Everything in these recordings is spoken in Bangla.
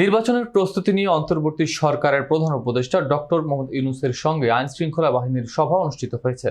নির্বাচনের প্রস্তুতি নিয়ে অন্তর্বর্তী সরকারের প্রধান উপদেষ্টা ডক্টর মোহাম্মদ ইউনুসের সঙ্গে আইন শৃঙ্খলা বাহিনীর সভা অনুষ্ঠিত হয়েছে।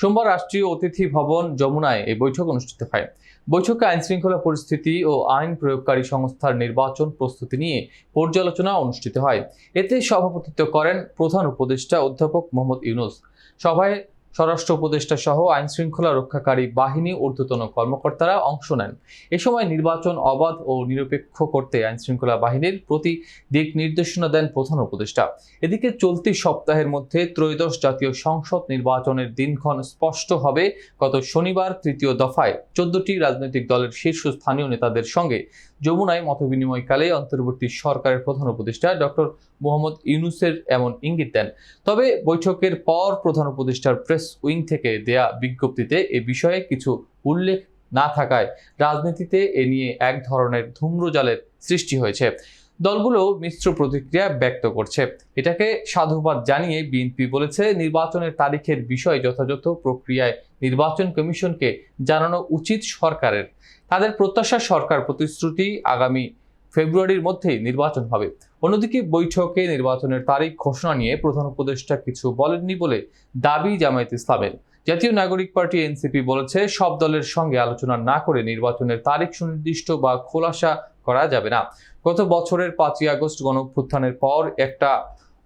সোমবার রাষ্ট্রীয় অতিথি ভবন যমুনায় এই বৈঠক অনুষ্ঠিত হয়। বৈঠকে আইন শৃঙ্খলা পরিস্থিতি ও আইন প্রয়োগকারী সংস্থার নির্বাচন প্রস্তুতি নিয়ে পর্যালোচনা অনুষ্ঠিত হয়। এতে সভাপতিত্ব করেন প্রধান উপদেষ্টা অধ্যাপক মোহাম্মদ ইউনুস। সভায় স্বরাষ্ট্র উপদেষ্টা সহ আইন শৃঙ্খলা রক্ষাকারী বাহিনী, ঊর্ধ্বতন কর্মকর্তারা অংশ নেন। এ সময় নির্বাচন অবাধ ও নিরপেক্ষ করতে আইন শৃঙ্খলা বাহিনীর প্রতি দিক নির্দেশনা দেন প্রধান উপদেষ্টা। এদিকে চলতি সপ্তাহের মধ্যে ত্রয়োদশ জাতীয় সংসদ নির্বাচনের দিনক্ষণ স্পষ্ট হবে। গত শনিবার তৃতীয় দফায় চোদ্দটি রাজনৈতিক দলের শীর্ষস্থানীয় নেতাদের সঙ্গে যমুনায় মতবিনিময়কালে অন্তর্বর্তী সরকারের প্রধান উপদেষ্টা ডক্টর মোহাম্মদ ইউনুসের এমন ইঙ্গিত দেন। তবে বৈঠকের পর প্রধান উপদেষ্টার প্রেস উইং থেকে দেয়া বিজ্ঞপ্তিতে এ বিষয়ে কিছু উল্লেখ না থাকায় রাজনীতিতে এ নিয়ে এক ধরনের ধূম্রজালের সৃষ্টি হয়েছে। দলগুলো মিশ্র প্রতিক্রিয়া ব্যক্ত করছে। এটাকে সাধুবাদ জানিয়ে বিএনপি বলেছে, নির্বাচনের তারিখের বিষয় যথাযথ প্রক্রিয়ায় নির্বাচন কমিশনকে জানানো উচিত সরকারের। তাদের প্রত্যাশা সরকার প্রতিশ্রুতি আগামী ফেব্রুয়ারির মধ্যেই নির্বাচন হবে। অন্যদিকে বৈঠকে নির্বাচনের তারিখ ঘোষণা নিয়ে প্রধান উপদেষ্টা কিছু বলেননি বলে দাবি জামায়াত ইসলামের। জাতীয় নাগরিক পার্টি এনসিপি বলেছে, সব দলের সঙ্গে আলোচনা না করে নির্বাচনের তারিখ সুনির্দিষ্ট বা খোলাসা করা যাবে না। গত বছরের পাঁচই আগস্ট গণঅভ্যুত্থানের পর একটা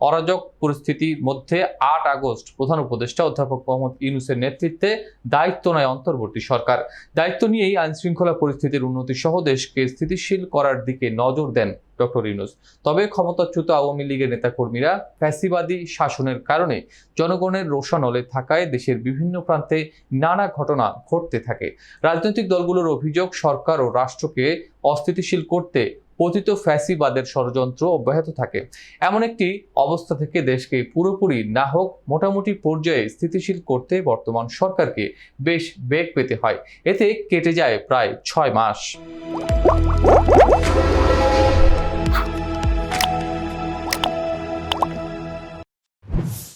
অরাজক পরিস্থিতির মধ্যে আট আগস্ট প্রধান উপদেষ্টা অধ্যাপক মোহাম্মদ ইউনুসের নেতৃত্বে দায়িত্ব নেয় অন্তর্বর্তী সরকার। দায়িত্ব নিয়েই আইন শৃঙ্খলা পরিস্থিতির উন্নতি সহ দেশকে স্থিতিশীল করার দিকে নজর দেন ডক্টর ইউনুস। তবে ক্ষমতাচ্যুত আওয়ামী লীগের নেতাকর্মীরা ফ্যাসিবাদী শাসনের কারণে জনগণের রোষানলে থাকায় দেশের বিভিন্ন প্রান্তে নানা ঘটনা ঘটতে থাকে। রাজনৈতিক দলগুলোর অভিযোগ, সরকার ও রাষ্ট্রকে অস্থিতিশীল করতে পতিত ফ্যাসিবাদের ষড়যন্ত্র অব্যাহত থাকে। এমন একটি অবস্থা থেকে দেশকে পুরোপুরি না হোক, মোটামুটি পর্যায়ে স্থিতিশীল করতে বর্তমান সরকারকে বেশ বেগ পেতে হয়। এতে কেটে যায় প্রায় ছয় মাস।